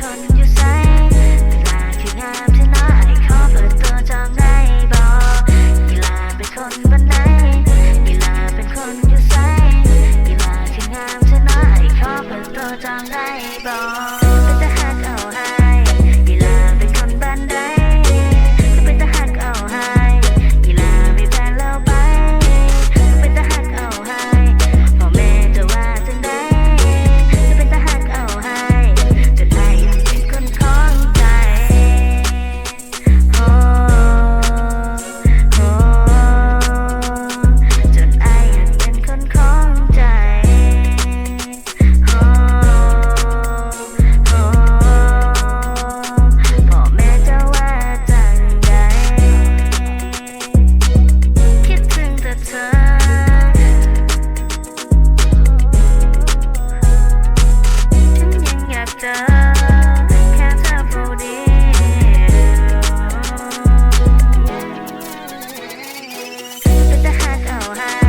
คนอาคืองามที่น้อขอเปิดตัวจองได้บอกีลาเป็นคนบ้านไหนอีลาเป็นคนยู่ใสอีลาคืองามที่น้อขอเปิดตัวจองได้บอก know.